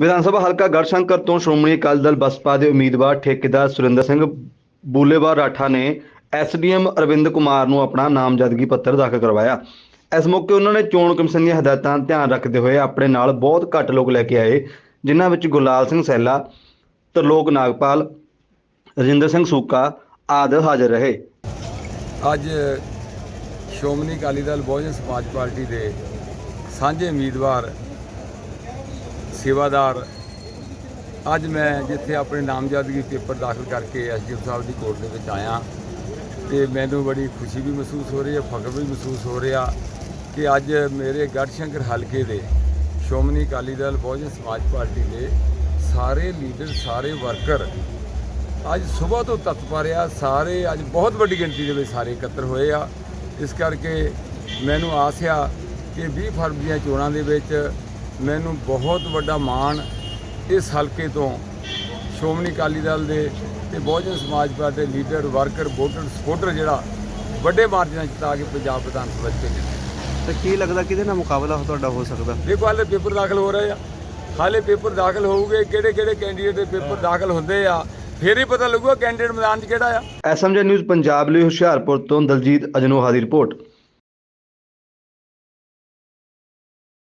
ਵਿਧਾਨ ਸਭਾ ਹਲਕਾ ਗੜਸ਼ੰਕਰ ਤੋਂ ਸ਼੍ਰੋਮਣੀ ਅਕਾਲੀ ਦਲ ਬਸਪਾ ਦੇ ਉਮੀਦਵਾਰ ਠੇਕੇਦਾਰ ਸੁਰਿੰਦਰ ਸਿੰਘ ਬੂਲੇਵਾਲ ਰਾਠਾ ਨੇ ਐਸਡੀਐਮ ਅਰਵਿੰਦ ਕੁਮਾਰ ਨੂੰ ਆਪਣਾ ਨਾਮਜ਼ਦਗੀ ਪੱਤਰ ਦਾਖਲ ਕਰਵਾਇਆ। ਇਸ ਮੌਕੇ ਉਹਨਾਂ ਨੇ ਚੋਣ ਕਮਿਸ਼ਨ ਦੀਆਂ ਹਦਾਇਤਾਂ ਧਿਆਨ ਰੱਖਦੇ ਹੋਏ ਆਪਣੇ ਨਾਲ ਬਹੁਤ ਘੱਟ ਲੋਕ ਲੈ ਕੇ ਆਏ, ਜਿਨ੍ਹਾਂ ਵਿੱਚ ਗੁਰਲਾਲ ਸਿੰਘ ਸੈਲਾ, ਤਰਲੋਕ ਨਾਗਪਾਲ, ਰਜਿੰਦਰ ਸਿੰਘ ਸੂਕਾ ਆਦਿ ਹਾਜ਼ਰ ਰਹੇ। ਅੱਜ ਸ਼੍ਰੋਮਣੀ ਅਕਾਲੀ ਦਲ ਬਹੁਜਨ ਸਮਾਜ ਪਾਰਟੀ ਦੇ ਸਾਂਝੇ ਉਮੀਦਵਾਰ ਸੇਵਾਦਾਰ। ਅੱਜ ਮੈਂ ਜਿੱਥੇ ਆਪਣੇ ਨਾਮਜ਼ਦਗੀ ਪੇਪਰ ਦਾਖਲ ਕਰਕੇ ਐਸਡੀਐਮ ਸਾਹਿਬ ਦੀ ਕੋਰਟ ਦੇ ਵਿੱਚ ਆਇਆ ਤੇ ਮੈਨੂੰ ਬੜੀ ਖੁਸ਼ੀ ਵੀ ਮਹਿਸੂਸ ਹੋ ਰਹੀ ਹੈ, ਫਖਰ ਵੀ ਮਹਿਸੂਸ ਹੋ ਰਿਹਾ ਕਿ ਅੱਜ ਮੇਰੇ ਗੜਸ਼ੰਕਰ ਹਲਕੇ ਦੇ ਸ਼੍ਰੋਮਣੀ ਅਕਾਲੀ ਦਲ, ਬਹੁਜਨ ਸਮਾਜ ਪਾਰਟੀ ਦੇ ਸਾਰੇ ਲੀਡਰ, ਸਾਰੇ ਵਰਕਰ ਅੱਜ ਸਵੇਰ ਤੋਂ ਤਤਪਰ ਆ ਸਾਰੇ ਅੱਜ ਬਹੁਤ ਵੱਡੀ ਗਿਣਤੀ ਦੇ ਵਿੱਚ ਸਾਰੇ ਇਕੱਤਰ ਹੋਏ ਆ। ਇਸ ਕਰਕੇ ਮੈਨੂੰ ਆਸ ਆ ਕਿ 20 ਫਰਵਰੀ ਦੀਆਂ ਚੋਣਾਂ ਦੇ ਵਿੱਚ ਮੈਨੂੰ ਬਹੁਤ ਵੱਡਾ ਮਾਣ ਇਸ ਹਲਕੇ ਤੋਂ ਸ਼੍ਰੋਮਣੀ ਅਕਾਲੀ ਦਲ ਦੇ ਤੇ ਬਹੁਜਨ ਸਮਾਜ ਪਾਰਟੀ ਦੇ ਲੀਡਰ ਵਰਕਰ ਵੋਟਰ ਸਪੋਰਟਰ ਜਿਹੜਾ ਵੱਡੇ ਮਾਰਜਨਾਂ 'ਚ ਜਿਤਾ ਕੇ ਪੰਜਾਬ ਵਿਧਾਨ ਸਭਾ 'ਚ ਭੇਜਿਆ। ਤੇ ਕੀ ਲੱਗਦਾ ਕਿਹਦੇ ਨਾਲ ਮੁਕਾਬਲਾ ਤੁਹਾਡਾ ਹੋ ਸਕਦਾ? ਦੇਖੋ ਹਾਲੇ ਪੇਪਰ ਦਾਖਲ ਹੋ ਰਹੇ ਆ। ਹਾਲੇ ਪੇਪਰ ਦਾਖਲ ਹੋਊਗੇ ਕਿਹੜੇ ਕਿਹੜੇ ਕੈਂਡੀਡੇਟ ਦੇ ਪੇਪਰ ਦਾਖਲ ਹੁੰਦੇ ਆ ਫੇਰ ਹੀ ਪਤਾ ਲੱਗੂਗਾ ਕੈਂਡੀਡੇਟ ਮੈਦਾਨ 'ਚ ਕਿਹੜਾ ਆ। ਐਸਐਮਜੀ ਨਿਊਜ਼ ਪੰਜਾਬ ਲਈ ਹੁਸ਼ਿਆਰਪੁਰ ਤੋਂ ਦਲਜੀਤ ਅਜਨੋਹਾ ਦੀ ਰਿਪੋਰਟ।